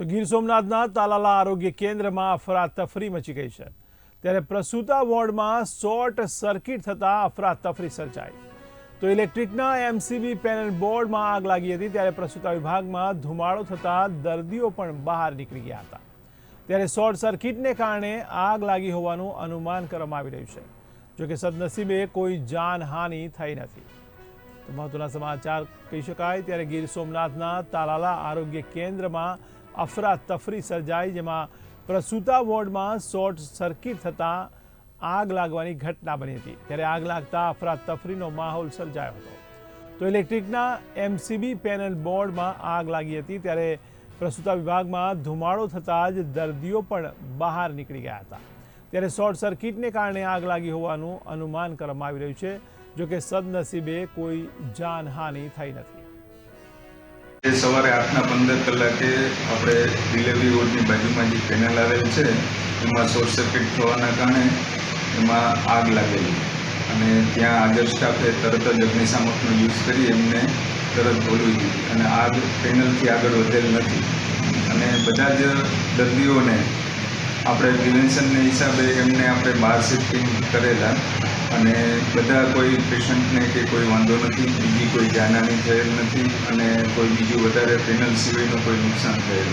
તો ગીર સોમનાથના તાલાલા આરોગ્ય કેન્દ્રમાં અફરાતફરી મચી ગઈ છે. ત્યારે પ્રસૂતા વોર્ડમાં શોર્ટ સર્કિટ થતાં અફરાતફરી સર્જાઈ. તો ઇલેક્ટ્રિકના એમસીબી પેનલ બોર્ડમાં આગ લાગી હતી ત્યારે પ્રસૂતા વિભાગમાં ધુમાડો થતાં દર્દીઓ પણ બહાર નીકળી ગયા હતા. ત્યારે શોર્ટ સર્કિટને કારણે આગ લાગી હોવાનું અનુમાન કરવામાં આવી રહ્યું છે. જોકે સદનસીબે કોઈ જાનહાનિ થઈ નથી. તો મહત્વના સમાચાર કહી શકાય, ત્યારે ગીર સોમનાથના તાલાલા આરોગ્ય કેન્દ્રમાં અફરાતફરી સર્જાઈ, જેમાં પ્રસૂતા વોર્ડમાં શોર્ટ સર્કિટ થતાં આગ લાગવાની ઘટના બની હતી. ત્યારે આગ લાગતા અફરાતફરીનો માહોલ સર્જાયો હતો. તો ઇલેક્ટ્રિકના એમસીબી પેનલ બોર્ડમાં આગ લાગી હતી. ત્યારે પ્રસૂતા વિભાગમાં ધુમાડો થતાં જ દર્દીઓ પણ બહાર નીકળી ગયા હતા. ત્યારે શોર્ટ સર્કિટને કારણે આગ લાગી હોવાનું અનુમાન કરવામાં આવી રહ્યું છે, જોકે સદનસીબે કોઈ જાનહાનિ થઈ નથી. એ સવારે આઠના પંદર કલાકે આપણે ડિલેવરી રોડની બાજુમાં જે પેનલ આવેલ છે, એમાં શોર્ટ સર્કિટ થવાના કારણે એમાં આગ લાગેલી. અને ત્યાં આગળ સ્ટાફે તરત જ અગ્નિશામકનો યુઝ કરી એમને તરત બોલવી દીધી. અને આગ પેનલથી આગળ વધેલ નથી. અને બધા જ દર્દીઓને આપણે પ્રિવેન્શનને હિસાબે એમને આપણે બહાર શિફ્ટિંગ કરેલા અને બધા કોઈ પેશન્ટને કે કોઈ વાંધો નથી, બીજી કોઈ જાનહાની થયેલ નથી અને કોઈ બીજું વધારે પેનલ સિવાયનું કોઈ નુકસાન થયેલ